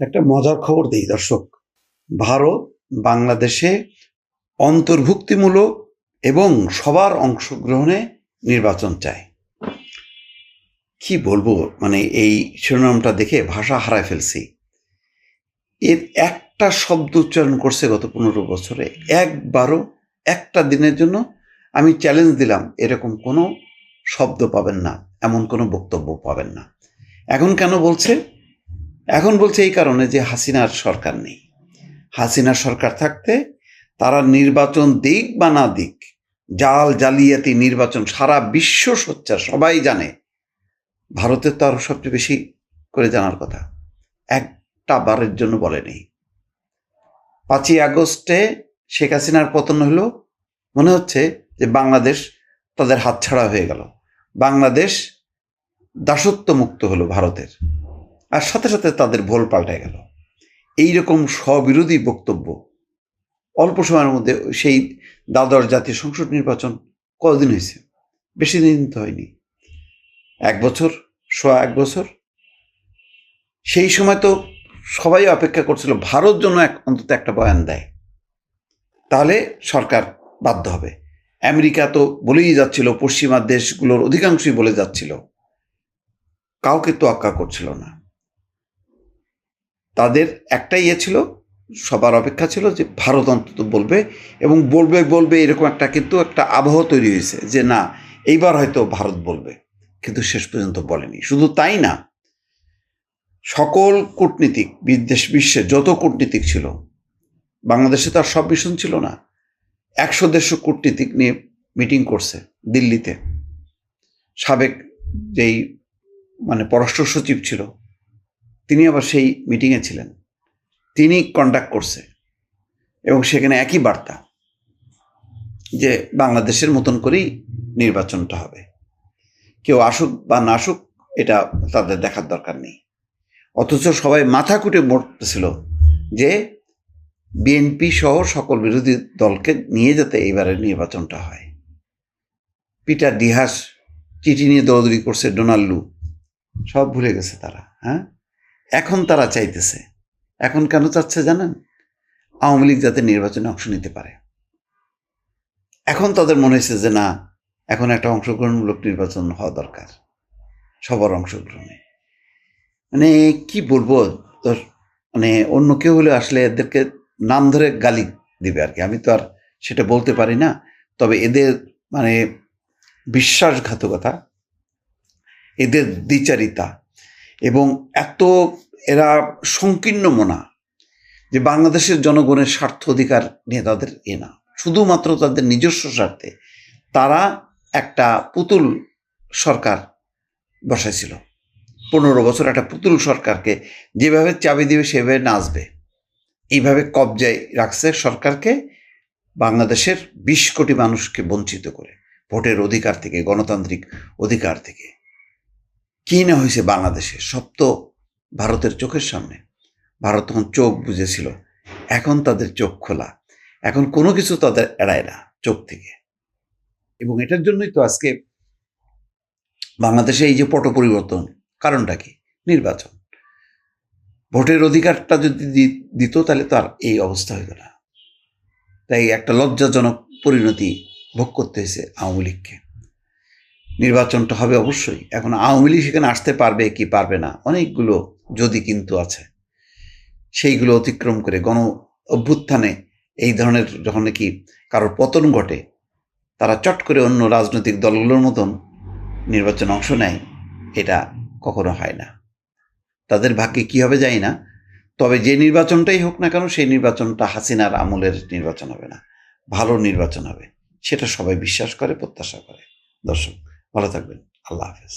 একটা মজার খবর দিই, দর্শক। ভারত বাংলাদেশে অন্তর্ভুক্তিমূলক এবং সবার অংশগ্রহণে নির্বাচন চায়। কি বলব? মানে এই শিরোনামটা দেখে ভাষা হারায় ফেলছি। এর একটা শব্দ উচ্চারণ করছে গত পনেরো বছরে। একবারও, একটা দিনের জন্য আমি চ্যালেঞ্জ দিলাম, এরকম কোনো শব্দ পাবেন না, এমন কোনো বক্তব্য পাবেন না। এখন কেন বলছে? এখন বলছে এই কারণে যে হাসিনার সরকার নেই। হাসিনার সরকার থাকতে তারা নির্বাচন দিক বা না দিক, জাল জালিয়াতি নির্বাচন সারা বিশ্ব সোচ্চার, সবাই জানে। ভারতের তো আরও সবচেয়ে বেশি করে জানার কথা। একটা বারের জন্য বলেনি পাঁচই আগস্টে শেখ হাসিনার পতন হলো, মনে হচ্ছে যে বাংলাদেশ তাদের হাতছাড়া হয়ে গেল। বাংলাদেশ দাসত্ব মুক্ত হলো ভারতের। আর সাথে সাথে তাদের ভোল পাল্টে গেল। এইরকম স্ববিরোধী বক্তব্য অল্প সময়ের মধ্যে সেই দ্বাদশ জাতীয় সংসদ নির্বাচন কদিন হয়েছে? বেশি দিন তো হয়নি। এক বছর? সোয়া এক বছর? সেই সময় তো সবাই অপেক্ষা করছিল, ভারত জন্য এক অন্তত একটা বয়ান দেয়। তাহলে সরকার বাধ্য হবে। আমেরিকা তো বলেই যাচ্ছিল, পশ্চিমা দেশগুলোর অধিকাংশই বলে যাচ্ছিল। কাউকে তো আক্কা করছিল না। তাদের একটাই ইয়ে ছিল, সবার অপেক্ষা ছিল যে ভারত অন্তত বলবে এবং বলবে বলবে এরকম একটা কিন্তু একটা আবহ তৈরি হয়েছে যে না, এইবার হয়তো ভারত বলবে। কিন্তু শেষ পর্যন্ত বলেনি। শুধু তাই না, সকল কূটনীতিক, বিদেশ, বিশ্বে যত কূটনীতিক ছিল, বাংলাদেশে তো আর সব মিশন ছিল না, একশো দেড়শো কূটনীতিক নিয়ে মিটিং করছে দিল্লিতে। সাবেক যেই মানে পররাষ্ট্র সচিব ছিল তিনি আবার সেই মিটিংয়ে ছিলেন। তিনি কন্ডাক্ট করছে। এবং সেখানে একই বার্তা যে বাংলাদেশের মতন করেই নির্বাচনটা হবে। কেউ আসুক বা না আসুক, এটা তাদের দেখার দরকার নেই। অথচ সবাই মাথা কুটে মরতেছিল যে বিএনপি সহ সকল বিরোধী দলকে নিয়ে যাতে এইবারের নির্বাচনটা হয়। পিটার ডিহাস চিঠি নিয়ে দৌড়দৌড়ি করছে ডোনাল্ডু সব ভুলে গেছে তারা হ্যাঁ? এখন তারা চাইতেছে। এখন কেন চাচ্ছে জানেন? আওয়ামী লীগ যাতে নির্বাচনে অংশ নিতে পারে। এখন তাদের মনে হয়েছে যে, না, এখন একটা অংশগ্রহণমূলক নির্বাচন হওয়া দরকার। সবার অংশগ্রহণে। মানে কি বলব? তোর মানে অন্য কেউ হলে আসলে এদেরকে নাম ধরে গালি দিবে আর কি। আমি তো আর সেটা বলতে পারি না। তবে এদের মানে বিশ্বাসঘাতকতা, এদের দ্বিচারিতা এবং এত এরা সংকীর্ণ মনা, যে বাংলাদেশের জনগণের স্বার্থ অধিকার নিয়ে তাদের এ না। শুধুমাত্র তাদের নিজস্ব স্বার্থে তারা একটা পুতুল সরকার বসাইছিল। পনেরো বছর একটা পুতুল সরকারকে যেভাবে চাবি দিবে, সেভাবে নাচবে। এইভাবে কবজায় রাখছে সরকারকে, বাংলাদেশের বিশ কোটি মানুষকে বঞ্চিত করে, ভোটের অধিকার থেকে, গণতান্ত্রিক অধিকার থেকে। কি না হয়েছে বাংলাদেশে? সব তো ভারতের চোখের সামনে। ভারত তখন চোখ বুঝেছিল এখন তাদের চোখ খোলা। এখন কোনো কিছু তাদের এড়ায় না চোখ থেকে। এবং এটার জন্যই তো আজকে বাংলাদেশে এই যে পট পরিবর্তন, কারণটা কি? নির্বাচন। ভোটের অধিকারটা যদি দিত তাহলে তো আর এই অবস্থা হইত না। তাই একটা লজ্জাজনক পরিণতি ভোগ করতে হয়েছে আওয়ামী লীগকে। নির্বাচনটা হবে অবশ্যই। এখন আওয়ামী লীগ সেখানে আসতে পারবে কি পারবে না, অনেকগুলো যদি কিন্তু আছে। সেইগুলো অতিক্রম করে গণ অভ্যুত্থানে এই ধরনের যখন নাকি কারোর পতন ঘটে, তারা চট করে অন্য রাজনৈতিক দলগুলোর মতন নির্বাচনে অংশ নেয়, এটা কখনো হয় না। তাদের ভাগ্যে কী হবে যাই না, তবে যে নির্বাচনটাই হোক না কেন, সেই নির্বাচনটা হাসিনার আমলের নির্বাচন হবে না। ভালো নির্বাচন হবে, সেটা সবাই বিশ্বাস করে, প্রত্যাশা করে। দর্শক, ভালো থাকবেন। আল্লাহ হাফেজ।